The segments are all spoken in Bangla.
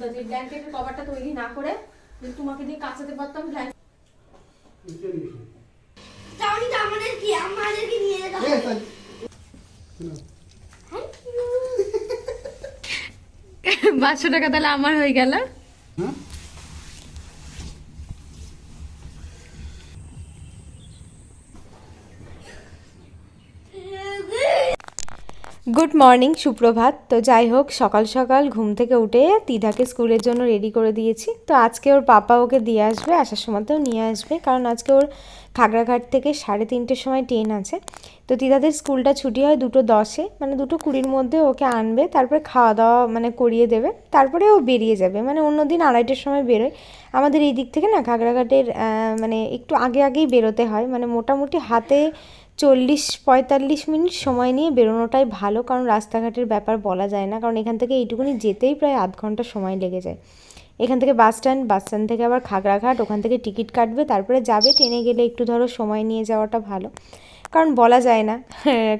যদি ব্ল্যাঙ্কেটের কভারটা তৈরি না করে তোমাকে দিয়ে কাচাতে পারতাম ব্ল্যাঙ্কেট তাহলে তো আমাদের কি আমাদেরকে নিয়ে যেতে হবে। পাঁচশো টাকা তাহলে আমার হয়ে গেল। গুড মর্নিং সুপ্রভাত। তো যাই হোক, সকাল সকাল ঘুম থেকে উঠে তিধাকে স্কুলের জন্য রেডি করে দিয়েছি। তো আজকে ওর পাপা ওকে দিয়ে আসবে, আসার সময়তেও নিয়ে আসবে, কারণ আজকে ওর খাগড়াঘাট থেকে সাড়ে তিনটের সময় ট্রেন আছে। তো তিধাদের স্কুলটা ছুটি হয় দুটো দশে মানে দুটো কুড়ির মধ্যে ওকে আনবে, তারপরে খাওয়া দাওয়া মানে করিয়ে দেবে, তারপরে ও বেরিয়ে যাবে মানে অন্য দিন আড়াইটের সময় বেরোয়। আমাদের এই দিক থেকে না, খাগড়াঘাটের মানে একটু আগে আগেই বেরোতে হয় মানে মোটামুটি হাতে চল্লিশ পঁয়তাল্লিশ মিনিট সময় নিয়ে বেরোনোটাই ভালো, কারণ রাস্তাঘাটের ব্যাপার বলা যায় না। কারণ এখান থেকে এইটুকুনি যেতেই প্রায় আধ ঘণ্টা সময় লেগে যায়। এখান থেকে বাস স্ট্যান্ড বাস স্ট্যান্ড থেকে আবার খাগড়াঘাট, ওখান থেকে টিকিট কাটবে, তারপরে যাবে। ট্রেনে গেলে একটু ধরো সময় নিয়ে যাওয়াটা ভালো। কারণ বলা যায় না।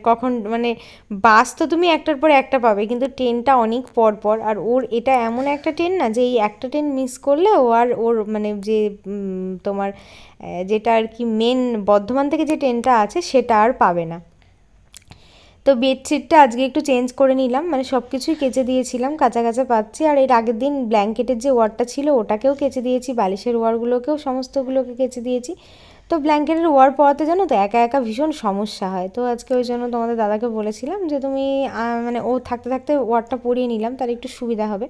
কখন মানে বাস তো তুমি একটার পর একটা পাবে, কিন্তু ট্রেনটা অনেক পর পর। আর ওর এটা এমন একটা ট্রেন না যে এই একটা ট্রেন মিস করলে ও আর ওর মানে যে তোমার যেটা আর কি মেন বর্ধমান থেকে যে ট্রেনটা আছে সেটা আর পাবে না। তো বেডশিটটা আজকে একটু চেঞ্জ করে নিলাম মানে সব কিছুই কেচে দিয়েছিলাম, কাঁচা কাঁচা পাচ্ছি। আর এর আগের দিন ব্ল্যাঙ্কেটের যে ওয়ারটা ছিল, ওটাকেও কেচে দিয়েছি, বালিশের ওয়ারগুলোকেও সমস্তগুলোকে কেচে দিয়েছি। তো ব্ল্যাঙ্কেটের ওয়ার পরাতে জানো তো একা একা ভীষণ সমস্যা হয়। তো আজকে ওই জন্য তোমাদের দাদাকে বলেছিলাম যে তুমি মানে ও থাকতে থাকতে ওয়ারটা পরিয়ে নিলাম তার একটু সুবিধা হবে।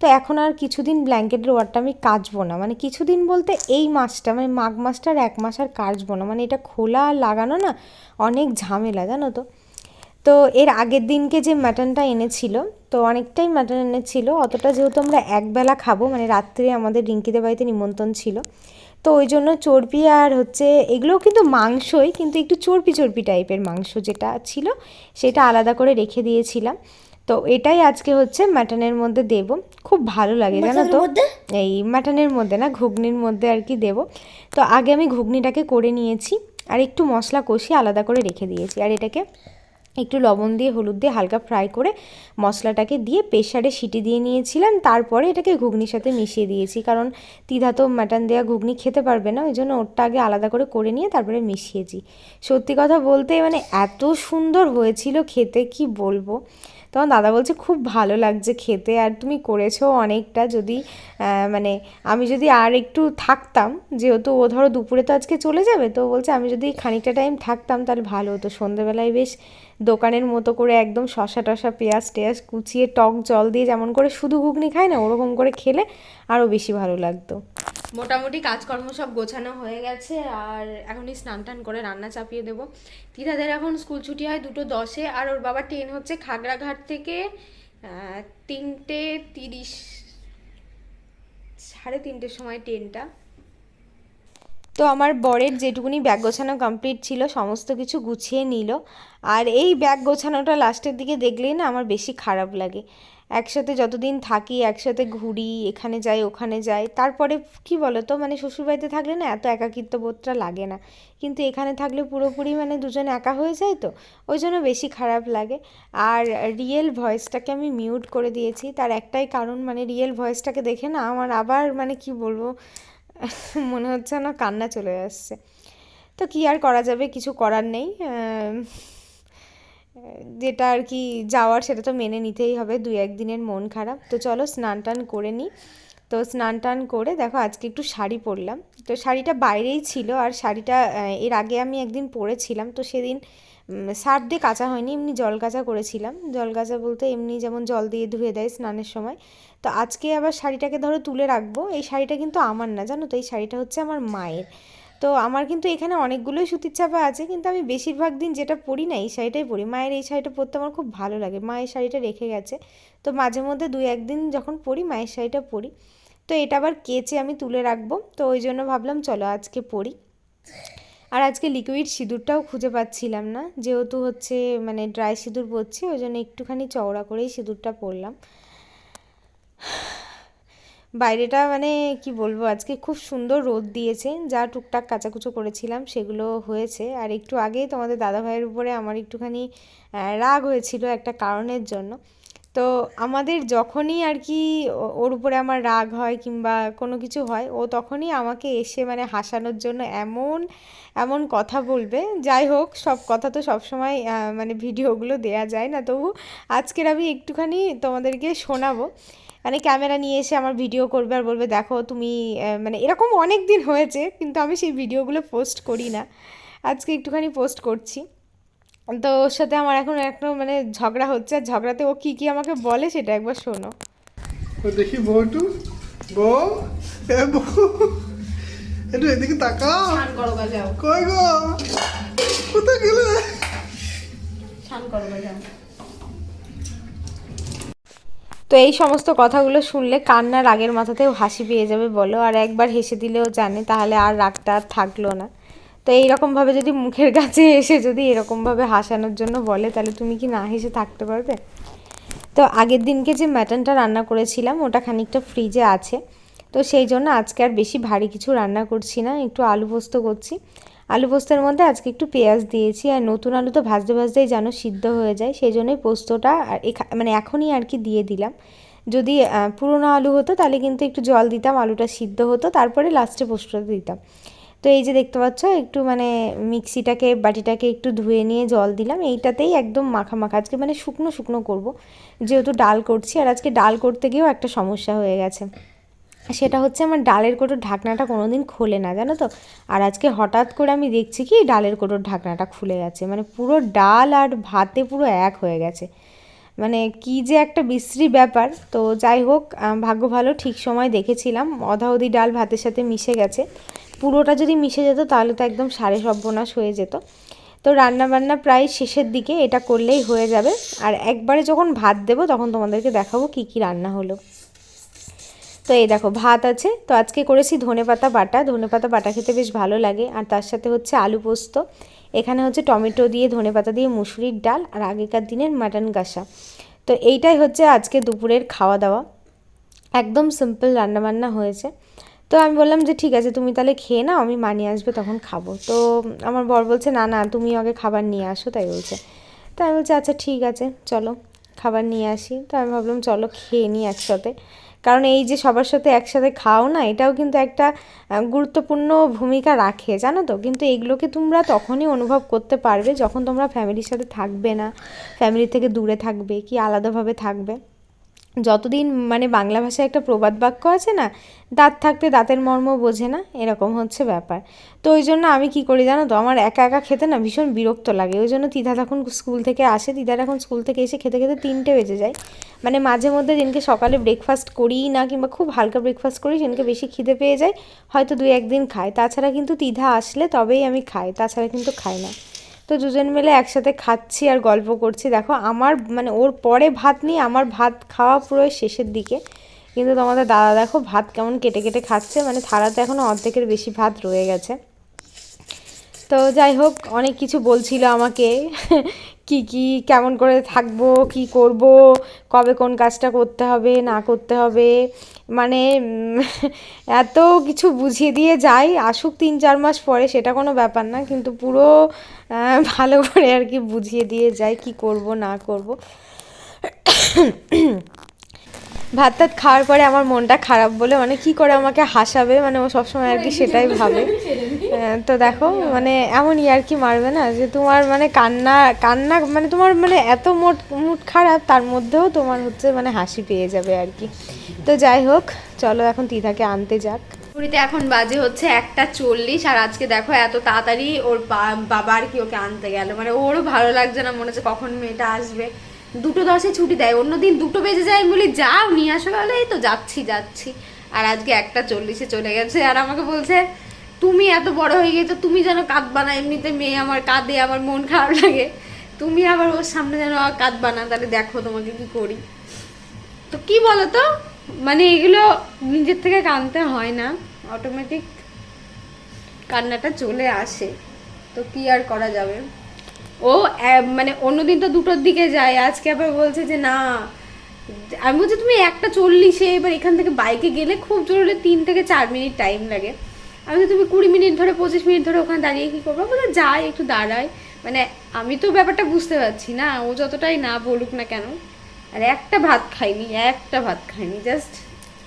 তো এখন আর কিছুদিন ব্ল্যাঙ্কেটের ওয়ারটা আমি কাচবো না। মানে কিছুদিন বলতে এই মাসটা মানে মাঘ মাসটার এক মাস আর কাচবো না। মানে এটা খোলা আর লাগানো না, অনেক ঝামেলা জানো তো। তো এর আগের দিনকে যে মাটনটা এনেছিল, তো অনেকটাই মাটন এনেছিল। অতটা যেহেতু আমরা একবেলা খাব মানে রাত্রে আমাদের রিঙ্কিদের বাড়িতে নিমন্ত্রণ ছিল। তো ওই জন্য চর্বি আর হচ্ছে এগুলোও কিন্তু মাংসই কিন্তু একটু চর্বি চর্বি টাইপের মাংস যেটা ছিল সেটা আলাদা করে রেখে দিয়েছিলাম। তো এটাই আজকে হচ্ছে মাটনের মধ্যে দেব। খুব ভালো লাগে জানো তো? এই মাটনের মধ্যে না ঘুগনির মধ্যে আর কি দেব। তো আগে আমি ঘুগনিটাকে করে নিয়েছি আর একটু মশলা কষিয়ে আলাদা করে রেখে দিয়েছি। আর এটাকে একটু লবণ দিয়ে, হলুদ দিয়ে হালকা ফ্রাই করে মশলাটাকে দিয়ে প্রেশারে সিটি দিয়ে নিয়েছিলাম। তারপরে এটাকে ঘুগনির সাথে মিশিয়ে দিয়েছি। কারণ তিধা তো মাটন দেওয়া ঘুগনি খেতে পারবে না, ওই জন্য ওরটা আগে আলাদা করে করে নিয়ে তারপরে মিশিয়েছি। সত্যি কথা বলতে মানে এত সুন্দর হয়েছিল খেতে, কি বলব? তখন দাদা বলছে, খুব ভালো লাগছে খেতে, আর তুমি করেছ অনেকটা। যদি মানে আমি যদি আর একটু থাকতাম, যেহেতু ও ধরো দুপুরে তো আজকে চলে যাবে, তো বলছে, আমি যদি খানিকটা টাইম থাকতাম তাহলে ভালো হতো। সন্ধেবেলায় বেশ দোকানের মতো করে একদম শশা টশা পেঁয়াজ টেয়াজ কুচিয়ে টক জল দিয়ে যেমন করে শুধু ঘুগনি খায় না, ওরকম করে খেলে আরও বেশি ভালো লাগতো। মোটামুটি কাজকর্ম সব গোছানো হয়ে গেছে আর এখনই স্নান টান করে রান্না চাপিয়ে দেবো। তিতাদের এখন স্কুল ছুটি হয় দুটো দশে আর ওর বাবা ট্রেন হচ্ছে খাগড়াঘাট থেকে তিনটে তিরিশ, সাড়ে তিনটের সময় ট্রেনটা। তো আমার বরের যেটুকুনি ব্যাগ গোছানো কমপ্লিট ছিল, সমস্ত কিছু গুছিয়ে নিল। আর এই ব্যাগ গোছানোটা লাস্টের দিকে দেখলেই না আমার বেশি খারাপ লাগে। একসাথে যতদিন থাকি, একসাথে ঘুরি, এখানে যাই, ওখানে যাই, তারপরে কি বলো তো মানে শ্বশুরবাড়িতে থাকলে না এত একাকিত্ব বোধটা লাগে না। কিন্তু এখানে থাকলে পুরোপুরি মানে দুজন একা হয়ে যায় তো, ওই জন্য বেশি খারাপ লাগে। আর রিয়েল ভয়েসটাকে আমি মিউট করে দিয়েছি, তার একটাই কারণ মানে রিয়েল ভয়েসটাকে দেখে না আমার আবার মানে কি বলব মনে হচ্ছে না কান্না চলে আসছে। তো কি আর করা যাবে? কিছু করার নেই। যেটা আর কি যাওয়ার সেটা তো মেনে নিতেই হবে। দুই একদিনের মন খারাপ। তো চলো স্নান টান করে নিই। তো স্নান টান করে দেখো আজকে একটু শাড়ি পরলাম। তো শাড়িটা বাইরেই ছিল আর শাড়িটা এর আগে আমি একদিন পরেছিলাম। তো সেদিন সার্ফ দিয়ে কাচা হয়নি, এমনি জল কাচা করেছিলাম। জল কাচা বলতে এমনি যেমন জল দিয়ে ধুয়ে দেয় স্নানের সময়। তো আজকে আবার শাড়িটাকে ধরো তুলে রাখব। এই শাড়িটা কিন্তু আমার না, জানো তো? এই শাড়িটা হচ্ছে আমার মায়ের। তো আমার কিন্তু এখানে অনেকগুলোই সুতির চাপা আছে, কিন্তু আমি বেশিরভাগ দিন যেটা পরি না, এই শাড়িটাই পরি। মায়ের এই শাড়িটা পরতে আমার খুব ভালো লাগে। মা এই শাড়িটা রেখে গেছে। তো মাঝে মধ্যে দুই একদিন যখন পরি, মায়ের শাড়িটা পরি। তো এটা আবার কেচে আমি তুলে রাখব। তো ওই জন্য ভাবলাম, চলো আজকে পরি। আর আজকে লিকুইড সিঁদুরটাও খুঁজে পাচ্ছিলাম না। যেহেতু হচ্ছে মানে ড্রাই সিঁদুর পরছি, ওই জন্য একটুখানি চওড়া করেই সিঁদুরটা পরলাম। বাইরেটা মানে কি বলব, আজকে খুব সুন্দর রোদ দিয়েছে, যা টুকটাক কাচাকুচো করেছিলাম সেগুলো হয়েছে। আর একটু আগেই তোমাদের দাদা ভাইয়ের উপরে আমার একটুখানি রাগ হয়েছিল একটা কারণের জন্য। তো আমাদের যখনই আর কি ওর উপরে আমার রাগ হয় কিংবা কোনো কিছু হয়, ও তখনই আমাকে এসে মানে হাসানোর জন্য এমন এমন কথা বলবে। যাই হোক, সব কথা তো সবসময় মানে ভিডিওগুলো দেয়া যায় না। তবু আজকের আমি একটুখানি তোমাদেরকে শোনাবো। মানে ক্যামেরা নিয়ে এসে আমার ভিডিও করবে আর বলবে, দেখো তুমি মানে এরকম অনেক দিন হয়েছে, কিন্তু আমি সেই ভিডিওগুলো পোস্ট করি না। আজকে একটুখানি পোস্ট করছি। তো ওর সাথে আমার এখন একটা মানে ঝগড়া হচ্ছে আর ঝগড়াতে ও কী কী আমাকে বলে সেটা একবার শোনো। ও দেখি বউটু। বউ? এ বউ। একটু এদিকে তাকাও। স্নান করো গা কই গো? কোথায় গেলে? তো এই সমস্ত কথাগুলো শুনলে কান্না রাগের মাথাতেও হাসি পেয়ে যাবে বলো। আর একবার হেসে দিলেও জানে তাহলে আর রাগটা আর থাকল না। তো এইরকমভাবে যদি মুখের কাছে এসে যদি এরকমভাবে হাসানোর জন্য বলে, তাহলে তুমি কি না হেসে থাকতে পারবে? তো আগের দিনকে যে ম্যাটনটা রান্না করেছিলাম, ওটা খানিকটা ফ্রিজে আছে। তো সেই জন্য আজকে আর বেশি ভারী কিছু রান্না করছি না, একটু আলু পোস্ত করছি। আলু পোস্তের মধ্যে আজকে একটু পেঁয়াজ দিয়েছি, আর নতুন আলু তো ভাজতে ভাজতেই যেন সিদ্ধ হয়ে যায়, সেই জন্যই পোস্তটা আর মানে এখনই আর কি দিয়ে দিলাম। যদি পুরোনো আলু হতো তাহলে কিন্তু একটু জল দিতাম, আলুটা সিদ্ধ হতো, তারপরে লাস্টে পোস্তটা দিতাম। তো এই যে দেখতে পাচ্ছ, একটু মানে মিক্সিটাকে, বাটিটাকে একটু ধুয়ে নিয়ে জল দিলাম। এইটাতেই একদম মাখা মাখা। আজকে মানে শুকনো শুকনো করব, যেহেতু ডাল করছি। আর আজকে ডাল করতে গিয়েও একটা সমস্যা হয়ে গেছে। সেটা হচ্ছে আমার ডালের কোটোর ঢাকনাটা কোনো দিন খোলে না, জানো তো? আর আজকে হঠাৎ করে আমি দেখছি কি, ডালের কোটোর ঢাকনাটা খুলে গেছে। মানে পুরো ডাল আর ভাতে পুরো এক হয়ে গেছে। মানে কি যে একটা বিশ্রী ব্যাপার। তো যাই হোক ভাগ্য ভালো, ঠিক সময় দেখেছিলাম। অধাঅধি ডাল ভাতের সাথে মিশে গেছে। পুরোটা যদি মিশে যেত, তাহলে তো একদম সাড়ে সর্বনাশ হয়ে যেত। তো রান্না বান্না প্রায় শেষের দিকে এটা করলেই হয়ে যাবে। আর একবারে যখন ভাত দেবো, তখন তোমাদেরকে দেখাবো কি কি রান্না হলো। তো এই দেখো, ভাত আছে। তো আজকে করেছি ধনেপাতা বাটা। ধনেপাতা বাটা খেতে বেশ ভালো লাগে। আর তার সাথে হচ্ছে আলু পোস্ত। এখানে হচ্ছে টমেটো দিয়ে ধনেপাতা দিয়ে মুসুরির ডাল আর আগেকার দিনের মাটন কষা। তো এইটাই হচ্ছে আজকে দুপুরের খাওয়া দাওয়া। একদম সিম্পল রান্নাবান্না হয়েছে। তো আমি বললাম যে, ঠিক আছে, তুমি তাহলে খেয়ে নাও, আমি মানিয়ে আসবে, তখন খাব। তো আমার বর বলছে, না না, তুমি আগে খাবার নিয়ে আসো, তাই বলছে। তো আমি বলছি আচ্ছা ঠিক আছে, চলো, খাবার নিয়ে আসি। তো আমি ভাবলাম, চলো, খেয়ে নিই একসাথে। কারণ এই যে সবার সাথে একসাথে খাও না, এটাও কিন্তু একটা গুরুত্বপূর্ণ ভূমিকা রাখে, জানো তো? কিন্তু এগুলোকে তোমরা তখনই অনুভব করতে পারবে, যখন তোমরা ফ্যামিলির সাথে থাকবে না ফ্যামিলি থেকে দূরে থাকবে, কি আলাদাভাবে থাকবে। যতদিন মানে বাংলা ভাষায় একটা প্রবাদ বাক্য আছে না, দাঁত থাকতে দাঁতের মর্ম বোঝে না, এরকম হচ্ছে ব্যাপার। তো ওই জন্য আমি কি করি জানো তো, আমার একা একা খেতে না ভীষণ বিরক্ত লাগে। ওই জন্য তিথা তখন স্কুল থেকে আসে, তিথার এখন স্কুল থেকে এসে খেতে খেতে তিনটে বেজে যায়। মানে মাঝে মধ্যে দিনকে সকালে ব্রেকফাস্ট করিই না, কিংবা খুব হালকা ব্রেকফাস্ট করি, সেদিনকে বেশি খিদে পেয়ে যায়, হয়তো দুই একদিন খাই তাছাড়া কিন্তু তিথা আসলে তবেই আমি খাই, তাছাড়া কিন্তু খাই না। তো দুজন মিলে একসাথে খাচ্ছি আর গল্প করছি। দেখো, আমার মানে ওর পরে ভাত নিয়ে আমার ভাত খাওয়া পুরো শেষের দিকে। কিন্তু তোমাদের দাদা দেখো, ভাত কেমন কেটে কেটে খাচ্ছে মানে থালাতে এখনও অর্ধেকের বেশি ভাত রয়ে গেছে। তো যাই হোক, অনেক কিছু বলছিল আমাকে, কি কি, কেমন করে থাকব, কি করব, কবে কোন কাজটা করতে হবে, না করতে হবে। মানে এত কিছু বুঝিয়ে দিয়ে যাই আসুক তিন চার মাস পরে সেটা কোনো ব্যাপার না কিন্তু পুরো ভালো করে আর কি বুঝিয়ে দিয়ে যায় কি করব না করব। ভাত টাত খাওয়ার পরে আমার মনটা খারাপ বলে মানে কি করে আমাকে হাসাবে মানে ও সবসময় আর কি সেটাই ভাবে। তো দেখো মানে এমনই আর কি মারবে না যে তোমার মানে কান্না কান্না মানে তোমার মানে এত মোট মুড খারাপ তার মধ্যেও তোমার হচ্ছে মানে হাসি পেয়ে যাবে আর কি। তো যাই হোক, চলো এখন তিথাকে আনতে যাক। পুরীতে এখন বাজে হচ্ছে একটা চল্লিশ, আর আজকে দেখো এত তাড়াতাড়ি ওর বাবা আর কি ওকে আনতে গেল। মানে ওরও ভালো লাগছে না, মনে হচ্ছে কখন মেয়েটা আসবে। দুটো দশে ছুটি দেয় অন্যদিন দুটো বেজে যায়, আমি বলি, যাও, নিয়ে আসো। বলে, এই তো যাচ্ছি যাচ্ছি। আর আজকে একটা চল্লিশে চলে গেছে, আর আমাকে বলছে, তুমি এত বড় হয়ে গেছো তুমি যেন কাঁদবা না, এমনিতে মেয়ে আমার কাঁদে, আমার মন খারাপ লাগে। তুমি আবার ওর সামনে যেন কাঁদবা না, তাহলে দেখো তোমাকে কি করি। তো কি বলো তো? মানে এগুলো নিজের থেকে কানতে হয় না অটোমেটিক কান্নাটা চলে আসে। তো কি আর করা যাবে? ও মানে অন্যদিন তো দুটোর দিকে যায় আজকে আবার বলছে যে না আমি বলছি তুমি একটা চল্লিশে এবার এখান থেকে বাইকে গেলে খুব জোরে তিন থেকে চার মিনিট টাইম লাগে। আমি বলছি, তুমি কুড়ি মিনিট ধরে পঁচিশ মিনিট ধরে ওখানে দাঁড়িয়ে কী করব? বলে যাই একটু দাঁড়াই। মানে আমি তো ব্যাপারটা বুঝতে পারছি না ও যতটাই না বলুক না কেন। আর একটা ভাত খাইনি, একটা ভাত খাইনি জাস্ট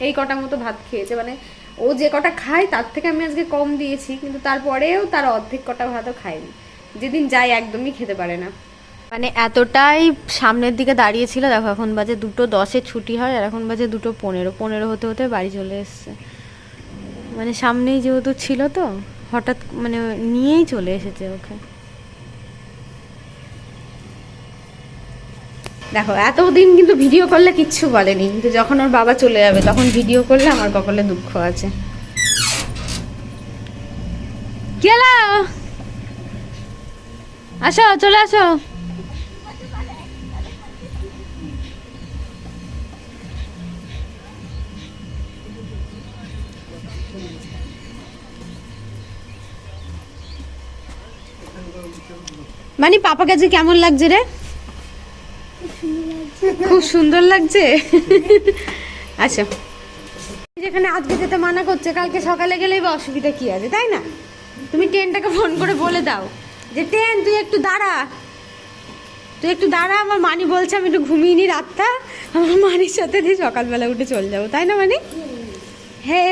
এই কটা মতো ভাত খেয়েছে। মানে ও যে কটা খায়, তার থেকে আমি আজকে কম দিয়েছি, কিন্তু তারপরেও তার অর্ধেক কটা ভাতও খায়নি। যেদিন যাই একদমই খেতে পারে না। মানে এতটাই সামনের দিকে দাঁড়িয়ে ছিল দেখো এখন বাজে দুটো দশে ছুটি হয়, আর এখন বাজে দুটো পনেরো। পনেরো হতে হতে বাড়ি চলে এসছে। মানে সামনেই যেহেতু ছিল তো, হঠাৎ মানে নিয়েই চলে এসেছে ওকে। দেখো, এতদিন কিন্তু ভিডিও করলে কিচ্ছু বলেনি, কিন্তু যখন ওর বাবা চলে যাবে, তখন ভিডিও করলে আমার কপালে দুঃখ আছে। হলো? আসো, চলে আসো। মানে পাপাকে আজকে কেমন লাগছে রে? খুব সুন্দর লাগছে। আচ্ছা। যেখানে আজকে যেতে মানা করছে, কালকে সকালে গেলেই বা অসুবিধা কি আছে, তাই না? তুমি ট্রেনটাকে ফোন করে বলে দাও যে, ট্রেন, তুই একটু দাঁড়া। তুই একটু দাঁড়া, আমার মানি বলছে আমি একটু ঘুমিয়ে নি রাতটা। আমার মানির সাথে দিয়ে সকালবেলা উঠে চলে যাব, তাই না, মানি? হে।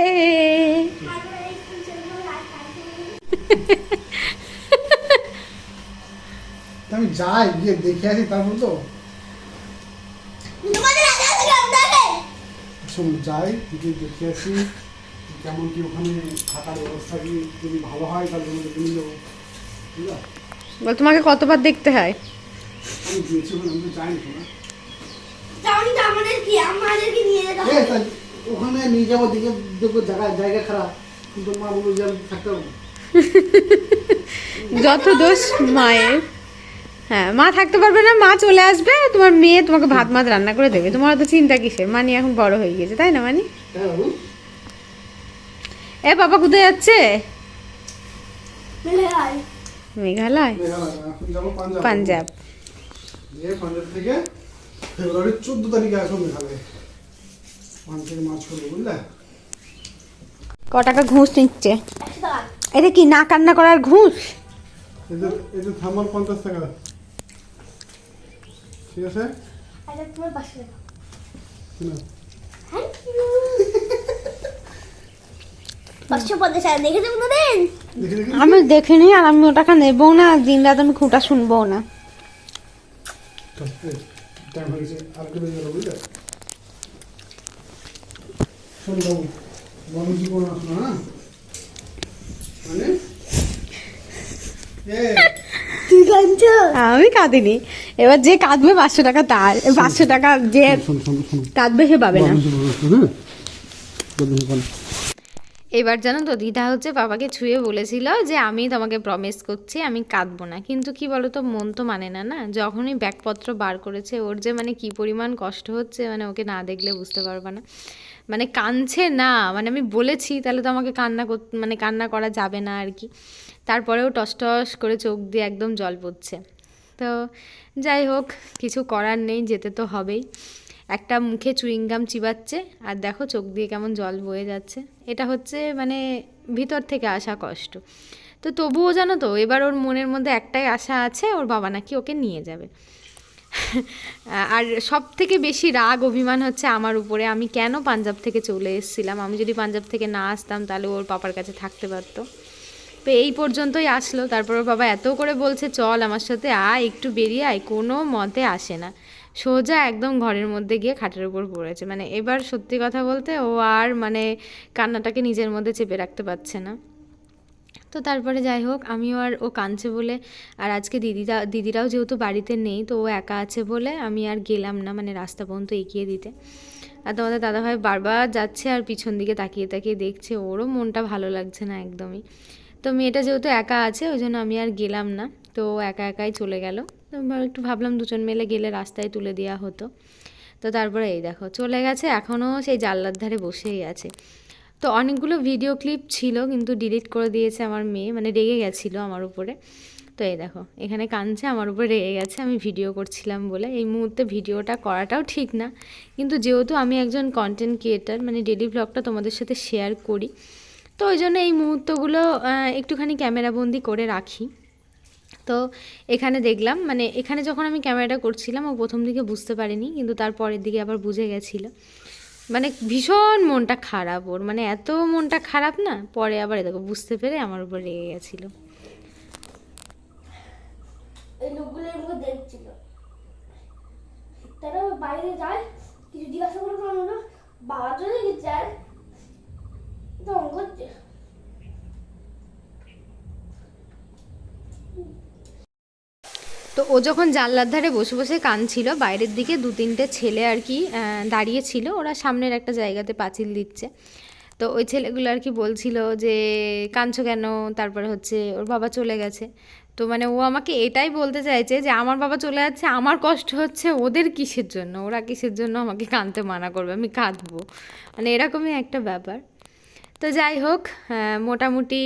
আমি যাই, গিয়ে দেখে আসি, তারপর তো যাই গিয়ে দেখে আসি কেমন কি ওখানে থাকার ব্যবস্থা কি যদি ভালো হয় তাহলে তোমাকে নিয়ে যাব ঠিক আছে বল তোমাকে কতবার দেখতে হয়? আমি গিয়েছি ওখানে আমি তো যাইনি তো না ওখানে নিয়ে যাব দেখে দেখব জায়গা জায়গা খারাপ। কিন্তু মা বলব যে আমি থাকতে পারব যত দোষ মায়ের। হ্যাঁ মা থাকতে পারবে না মা চলে আসবে তোমার মেয়ে তোমাকে ভাত মাছ রান্না করে দেবে। তোমার তো চিন্তা কিসের? মানি এখন বড় হয়ে গেছে তাই না মানি? হ্যাঁ এ বাবা কোথায় যাচ্ছে? মেঘালয়। যাব পাঞ্জাব। থেকে ফেব্রুয়ারির চোদ্দ তারিখে মেঘালয়। ক টাকা ঘুষ নিচ্ছে? এটা কি না কান্না করার ঘুষ? এদের থামার পঞ্চাশ টাকা। ঠিক আছে? এটা তোমার পাশে রাখো থ্যাংক ইউ আমি দেখিনি আর আমি ওটাকে নেব না দিন রাত আমি খুঁটা শুনব না। টাইম হয়ে শোন বাবু মানে? আমি কাঁদিনি। এবার যে কাঁদবে পাঁচশো টাকা তার। পাঁচশো টাকা যে কাঁদবে সে পাবে না বড় জীবন আসলো হ্যাঁ বড় জীবন এবার জানো তো, দিদা হচ্ছে বাবাকে ছুঁয়ে বলেছিল যে আমি তোমাকে প্রমিস করছি, আমি কাঁদবো না। কিন্তু কি বলো তো মন তো মানে না না? যখনই ব্যাগপত্র বার করেছে, ওর যে মানে কি পরিমাণ কষ্ট হচ্ছে মানে ওকে না দেখলে বুঝতে পারবে না। মানে কাঁদছে না মানে আমি বলেছি, তাহলে তো আমাকে কান্না মানে কান্না করা যাবে না আর কি। তারপরেও টস টস করে চোখ দিয়ে একদম জল পড়ছে। তো যাই হোক, কিছু করার নেই, যেতে তো হবেই। একটা মুখে চুইংগাম চিবাচ্ছে, আর দেখো চোখ দিয়ে কেমন জল বয়ে যাচ্ছে। এটা হচ্ছে মানে ভিতর থেকে আসা কষ্ট। তো তবুও জানো তো, এবার ওর মনের মধ্যে একটাই আশা আছে, ওর বাবা নাকি ওকে নিয়ে যাবে। আর সব থেকে বেশি রাগ, অভিমান হচ্ছে আমার উপরে। আমি কেন পাঞ্জাব থেকে চলে এসেছিলাম? আমি যদি পাঞ্জাব থেকে না আসতাম, তাহলে ওর পাপার কাছে থাকতে পারতো। তো এই পর্যন্তই আসলো। তারপর ওর বাবা এত করে বলছে, চল আমার সাথে আয়, একটু বেরিয়ে আয়। কোনো মতে আসে না। সোজা একদম ঘরের মধ্যে গিয়ে খাটের উপর পড়েছে। মানে এবার সত্যি কথা বলতে ও আর মানে কান্নাটাকে নিজের মধ্যে চেপে রাখতে পারছে না। তো তারপরে যাই হোক, আমিও আর ও কাঁদছে বলে আর আজকে দিদিরা, দিদিরাও যেহেতু বাড়িতে নেই, তো ও একা আছে বলে আমি আর গেলাম না মানে রাস্তা পর্যন্ত এগিয়ে দিতে। আর তোমাদের দাদাভাই বারবার যাচ্ছে আর পিছন দিকে তাকিয়ে তাকিয়ে দেখছে, ওরও মনটা ভালো লাগছে না একদমই। তো মেয়েটা যেহেতু একা আছে, ওই জন্য আমি আর গেলাম না। তো একা একাই চলে গেল। তো একটু ভাবলাম দুজন মেলে গেলে রাস্তায় তুলে দেওয়া হতো। তো তারপরে এই দেখো, চলে গেছে, এখনও সেই জানলার ধারে বসেই আছে। তো অনেকগুলো ভিডিও ক্লিপ ছিল, কিন্তু ডিলিট করে দিয়েছে আমার মেয়ে মানে রেগে গেছিল আমার উপরে। তো এই দেখো, এখানে কাঁদছে, আমার উপরে রেগে গেছে, আমি ভিডিও করছিলাম বলে। এই মুহূর্তে ভিডিওটা করাটাও ঠিক না, কিন্তু যেহেতু আমি একজন কন্টেন্ট ক্রিয়েটার মানে ডেলি ব্লগটা তোমাদের সাথে শেয়ার করি, তো ওই জন্য এই মুহূর্তগুলো একটুখানি ক্যামেরাবন্দি করে রাখি। তো এখানে দেখলাম মানে এখানে যখন আমি ক্যামেরাটা করছিলাম, ও প্রথম দিকে বুঝতে পারিনি, কিন্তু তারপরের দিকে আবার বুঝে গেছিল। মানে ভীষণ মনটা খারাপ ওর মানে এত মনটা খারাপ না, পরে আবার দেখো বুঝতে পেরে আমার উপর রেগে গেছিল। তারা বাইরে যায়, কিছু জিজ্ঞাসা করে না বাবা চলে গেছে আর করছে তো ও যখন জানলার ধারে বসে বসে কাঁদছিল বাইরের দিকে দু তিনটে ছেলে আর কি আহ, দাঁড়িয়ে ছিল। ওরা সামনের একটা জায়গাতে পাঁচিল দিচ্ছে। তো ওই ছেলেগুলো আর কি বলছিল যে কাঁদছো কেন? তারপরে হচ্ছে ওর বাবা চলে গেছে। তো মানে ও আমাকে এটাই বলতে চাইছে যে আমার বাবা চলে যাচ্ছে আমার কষ্ট হচ্ছে ওদের কিসের জন্য? ওরা কিসের জন্য আমাকে কাঁদতে মানা করবে? আমি কাঁদবো। মানে এরকমই একটা ব্যাপার। তো যাই হোক মোটামুটি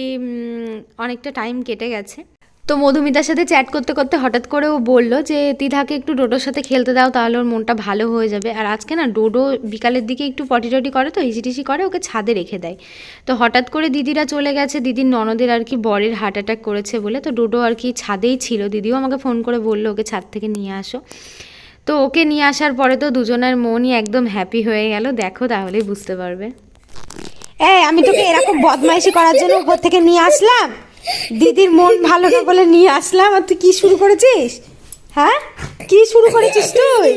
অনেকটা টাইম কেটে গেছে। তো মধুমিতার সাথে চ্যাট করতে করতে হঠাৎ করে ও বলল যে, তিধাকে একটু ডোডোর সাথে খেলতে দাও, তাহলে ওর মনটা ভালো হয়ে যাবে। আর আজকে না, ডোডো বিকালের দিকে একটু পটি টটি করে তো, হিসিটিসি করে, ওকে ছাদে রেখে দেয়। তো হঠাৎ করে দিদিরা চলে গেছে, দিদির ননদের আর কি বরের হার্ট অ্যাটাক করেছে বলে, তো ডোডো আর কি ছাদেই ছিল। দিদিও আমাকে ফোন করে বলল, ওকে ছাদ থেকে নিয়ে আসো। তো ওকে নিয়ে আসার পরে তো দুজনের মনই একদম হ্যাপি হয়ে গেল। দেখো তাহলেই বুঝতে পারবে। এই, আমি তোকে এরকম বদমাইশি করার জন্য উপর থেকে নিয়ে আসলাম? দিদির মন ভালো না বলে নিয়ে আসলাম, আর তুই কি শুরু করেছিস? হ্যাঁ? কি শুরু করেছিস তুই?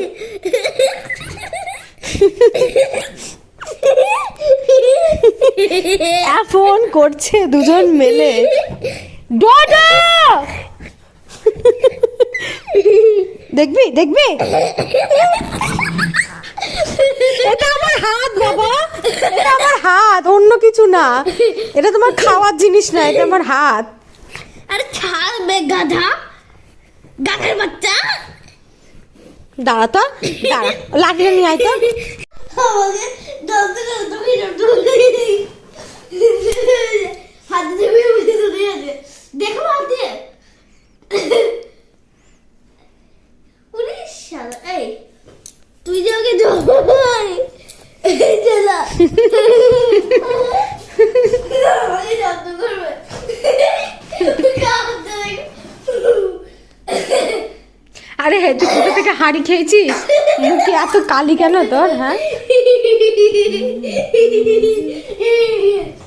ফোন করছে দুজন মেলে। দেখবি দেখবি? হাত বাবা। এটা আমার হাত অন্য কিছু না। এটা তোমার খাওয়ার জিনিস না এটা আমার হাত। আরে ছাড়বে গাধা। গাধার বাচ্চা। দাঁড়া তো দাঁড়া। লাঠিটা নিয়ে আয় তো আমাকে দৌড়তে দৌড়তে দৌড়তে হাতে দেবে বুঝে দৌড়ে যাবে দেখো হাতে ওরে শালা এই তুই যে ওকে ধর চলা আমাকে জব্দ করবে কাঁদতে দেখো। আরে তুই কোথা খেয়েছিস? মুখে এত কালি কেন তোর হ্যাঁ?